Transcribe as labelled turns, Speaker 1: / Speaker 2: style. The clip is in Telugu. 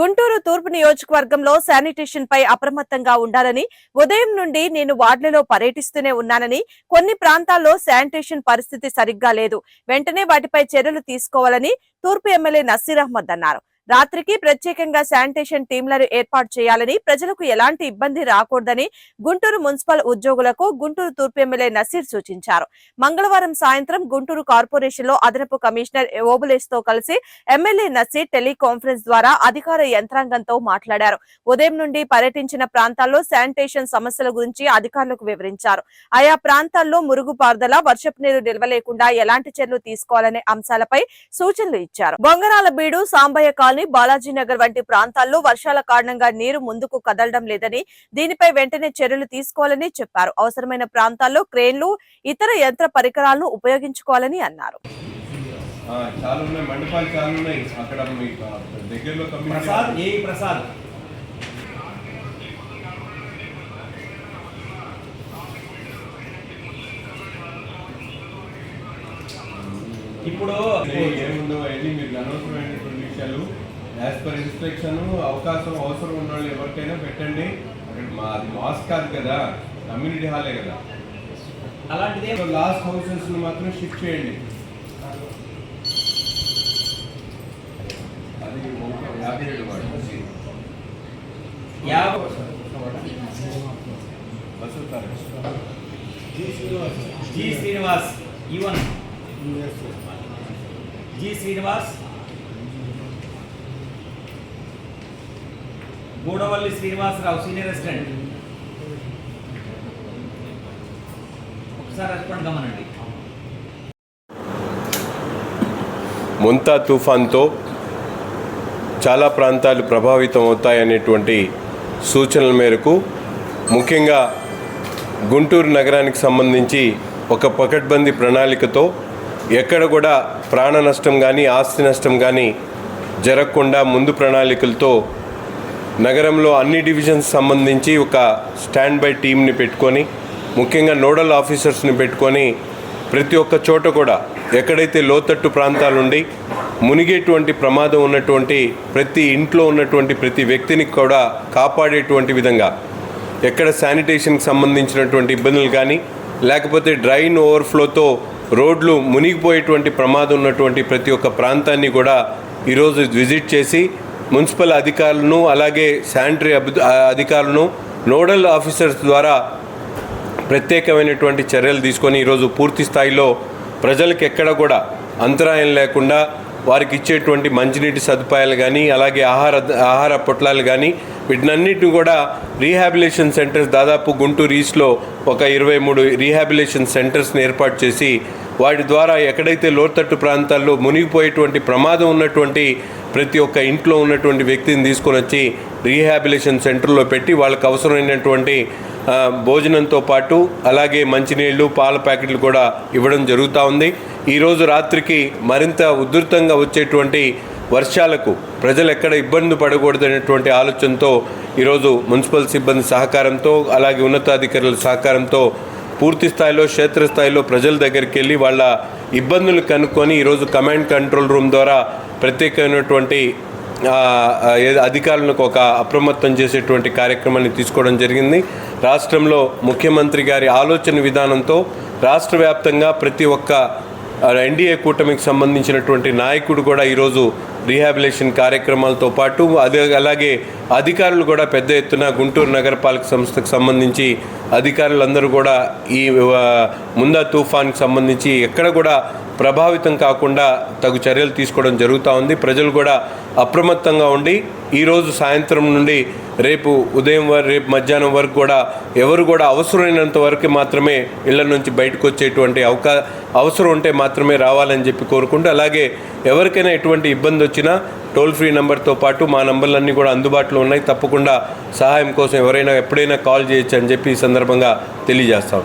Speaker 1: గుంటూరు తూర్పు నియోజకవర్గంలో శానిటేషన్ పై అప్రమత్తంగా ఉండాలని ఉదయం నుండి నేను వార్డులలో పర్యటిస్తూనే ఉన్నానని కొన్ని ప్రాంతాల్లో శానిటేషన్ పరిస్థితి సరిగ్గా లేదు. వెంటనే వాటిపై చర్యలు తీసుకోవాలని తూర్పు ఎమ్మెల్యే నసీర్ అహ్మద్ అన్నారు. రాత్రికి ప్రత్యేకంగా శానిటేషన్ టీంలను ఏర్పాటు చేయాలని ప్రజలకు ఎలాంటి ఇబ్బంది రాకూడదని గుంటూరు మున్సిపల్ ఉద్యోగులకు గుంటూరు తూర్పు ఎమ్మెల్యే నసీర్ సూచించారు. మంగళవారం సాయంత్రం గుంటూరు కార్పొరేషన్లో అదనపు కమిషనర్ ఓబులేస్తో కలిసి ఎమ్మెల్యే నసీర్ టెలికాన్ఫరెన్స్ ద్వారా అధికార యంత్రాంగంతో మాట్లాడారు. ఉదయం నుండి పర్యటించిన ప్రాంతాల్లో శానిటేషన్ సమస్యల గురించి అధికారులకు వివరించారు. ఆయా ప్రాంతాల్లో మురుగుపారుదల వర్షపు నీరు నిల్వ లేకుండా ఎలాంటి చర్యలు తీసుకోవాలనే అంశాలపై సూచనలు ఇచ్చారు. బొంగరాల బీడు సాంబయ్య కాలనీ బాలాజీ నగర్ వంటి ప్రాంతాల్లో వర్షాల కారణంగా నీరు ముందుకు కదలడం లేదని దీనిపై వెంటనే చర్యలు తీసుకోవాలని చెప్పారు. అవసరమైన ప్రాంతాల్లో క్రేన్లు ఇతర యంత్ర పరికరాలను ఉపయోగించుకోవాలని అన్నారు.
Speaker 2: ఇప్పుడు
Speaker 3: ఏ- ఏముందో అవన్నీ మీరు అనవసరమైనటువంటి విషయాలు. యాజ్ పర్ ఇన్స్ట్రక్షన్ అవకాశం అవసరం ఉన్న వాళ్ళు ఎవరికైనా పెట్టండి. అక్కడ మా అది మాస్ కాదు కదా కమ్యూనిటీ హాలే కదా.
Speaker 2: అలాంటిదే
Speaker 3: లాస్ట్ హౌసెస్ మాత్రం షిఫ్ట్ చేయండి. అది యాభై ఏడు వాడు.
Speaker 2: యాభై G Srinivas. Even G Srinivas. Gudavalli Srinivasarao senior assistant ఒకసారి రెస్పాండ్ గమనండి.
Speaker 3: ముంతా తుఫాన్తో చాలా ప్రాంతాలు ప్రభావితం అవుతాయనేటువంటి సూచనల మేరకు ముఖ్యంగా గుంటూరు నగరానికి సంబంధించి ఒక పకడ్బందీ ప్రణాళికతో ఎక్కడ కూడా ప్రాణ నష్టం కానీ ఆస్తి నష్టం కానీ జరగకుండా ముందు ప్రణాళికలతో నగరంలో అన్ని డివిజన్స్ సంబంధించి ఒక స్టాండ్ బై టీంని పెట్టుకొని ముఖ్యంగా నోడల్ ఆఫీసర్స్ని పెట్టుకొని ప్రతి ఒక్క చోట కూడా ఎక్కడైతే లోతట్టు ప్రాంతాలుండి మునిగేటువంటి ప్రమాదం ఉన్నటువంటి ప్రతి ఇంట్లో ఉన్నటువంటి ప్రతి వ్యక్తిని కూడా కాపాడేటువంటి విధంగా ఎక్కడ శానిటేషన్కి సంబంధించినటువంటి ఇబ్బందులు కానీ లేకపోతే డ్రైన్ ఓవర్ఫ్లోతో రోడ్లు మునిగిపోయేటువంటి ప్రమాదం ఉన్నటువంటి ప్రతి ఒక్క ప్రాంతాన్ని కూడా ఈరోజు విజిట్ చేసి మున్సిపల్ అధికారులను అలాగే శానిటరీ అధికారులను నోడల్ ఆఫీసర్స్ ద్వారా ప్రత్యేకమైనటువంటి చర్యలు తీసుకొని ఈరోజు పూర్తి స్థాయిలో ప్రజలకు ఎక్కడ కూడా అంతరాయం లేకుండా వారికి ఇచ్చేటువంటి మంచినీటి సదుపాయాలు కానీ అలాగే ఆహార ఆహార పొట్లాలు కానీ వీటినన్నిటిని కూడా రీహాబిలేషన్ సెంటర్స్ దాదాపు గుంటూరు ఈస్ట్లో ఒక ఇరవై మూడు రీహాబిలేషన్ సెంటర్స్ని ఏర్పాటు చేసి వాటి ద్వారా ఎక్కడైతే లోతట్టు ప్రాంతాల్లో మునిగిపోయేటువంటి ప్రమాదం ఉన్నటువంటి ప్రతి ఒక్క ఇంట్లో ఉన్నటువంటి వ్యక్తిని తీసుకొని వచ్చి రీహాబిలేషన్ సెంటర్లో పెట్టి వాళ్ళకి అవసరమైనటువంటి భోజనంతో పాటు అలాగే మంచినీళ్ళు పాల ప్యాకెట్లు కూడా ఇవ్వడం జరుగుతూ ఉంది. ఈరోజు రాత్రికి మరింత ఉధృతంగా వచ్చేటువంటి వర్షాలకు ప్రజలు ఎక్కడ ఇబ్బంది పడకూడదనేటువంటి ఆలోచనతో ఈరోజు మున్సిపల్ సిబ్బంది సహకారంతో అలాగే ఉన్నతాధికారుల సహకారంతో పూర్తి స్థాయిలో క్షేత్రస్థాయిలో ప్రజల దగ్గరికి వెళ్ళి వాళ్ళ ఇబ్బందులు కనుక్కొని ఈరోజు కమాండ్ కంట్రోల్ రూమ్ ద్వారా ప్రత్యేకమైనటువంటి అధికారులకు ఒక అప్రమత్తం చేసేటువంటి కార్యక్రమాన్ని తీసుకోవడం జరిగింది. రాష్ట్రంలో ముఖ్యమంత్రి గారి ఆలోచన విధానంతో రాష్ట్ర వ్యాప్తంగా ప్రతి ఒక్క ఎన్డీఏ కూటమికి సంబంధించినటువంటి నాయకుడు కూడా ఈరోజు రీహాబిలేషన్ కార్యక్రమాలతో పాటు అదే అలాగే అధికారులు కూడా పెద్ద ఎత్తున గుంటూరు నగరపాలక సంస్థకు సంబంధించి అధికారులందరూ కూడా ఈ ముందా తుఫాన్కి సంబంధించి ఎక్కడ కూడా ప్రభావితం కాకుండా తగు చర్యలు తీసుకోవడం జరుగుతూ ఉంది. ప్రజలు కూడా అప్రమత్తంగా ఉండి ఈరోజు సాయంత్రం నుండి రేపు ఉదయం వరకు రేపు మధ్యాహ్నం వరకు కూడా ఎవరు కూడా అవసరమైనంత వరకు మాత్రమే ఇళ్ళ నుంచి బయటకు వచ్చేటువంటి అవకా అవసరం ఉంటే మాత్రమే రావాలని చెప్పి కోరుకుంటూ అలాగే ఎవరికైనా ఎటువంటి ఇబ్బంది వచ్చినా టోల్ ఫ్రీ నెంబర్తో పాటు మా నంబర్లన్నీ కూడా అందుబాటులో ఉన్నాయి. తప్పకుండా సహాయం కోసం ఎవరైనా ఎప్పుడైనా కాల్ చేయొచ్చు అని చెప్పి ఈ సందర్భంగా తెలియజేస్తాం.